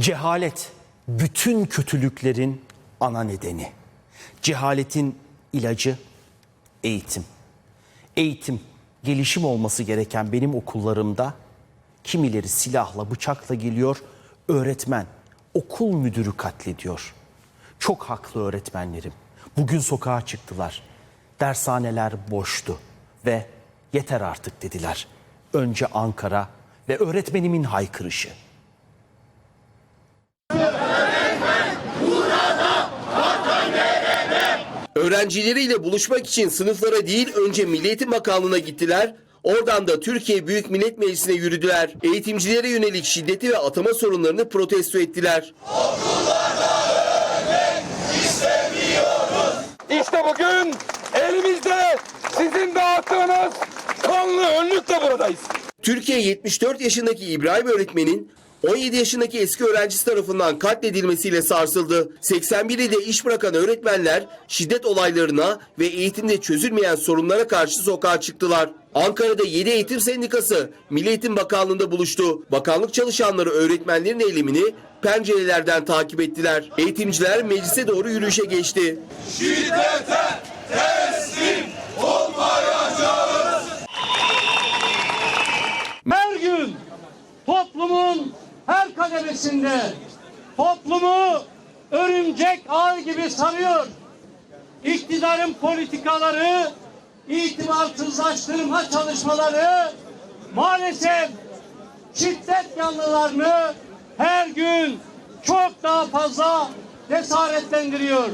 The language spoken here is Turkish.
Cehalet bütün kötülüklerin ana nedeni. Cehaletin ilacı eğitim. Eğitim, gelişim olması gereken benim okullarımda kimileri silahla, bıçakla geliyor, öğretmen, okul müdürü katlediyor. Çok haklı öğretmenlerim. Bugün sokağa çıktılar. Dershaneler boştu ve yeter artık dediler. Önce Ankara ve öğretmenimin haykırışı. Öğrencileriyle buluşmak için sınıflara değil önce Milli Eğitim Bakanlığı'na gittiler. Oradan da Türkiye Büyük Millet Meclisi'ne yürüdüler. Eğitimcilere yönelik şiddeti ve atama sorunlarını protesto ettiler. İşte bugün elimizde sizin dağıttığınız kanlı önlükle buradayız. Türkiye 74 yaşındaki İbrahim öğretmenin 17 yaşındaki eski öğrencisi tarafından katledilmesiyle sarsıldı. 81 ilde iş bırakan öğretmenler şiddet olaylarına ve eğitimde çözülmeyen sorunlara karşı sokağa çıktılar. Ankara'da 7 eğitim sendikası Milli Eğitim Bakanlığı'nda buluştu. Bakanlık çalışanları öğretmenlerin eylemini pencerelerden takip ettiler. Eğitimciler meclise doğru yürüyüşe geçti. her gün toplumun her kademesinde toplumu örümcek ağ gibi sarıyor. İktidarın politikaları, itibarsızlaştırma çalışmaları maalesef şiddet yanlılarını her gün çok daha fazla cesaretlendiriyor.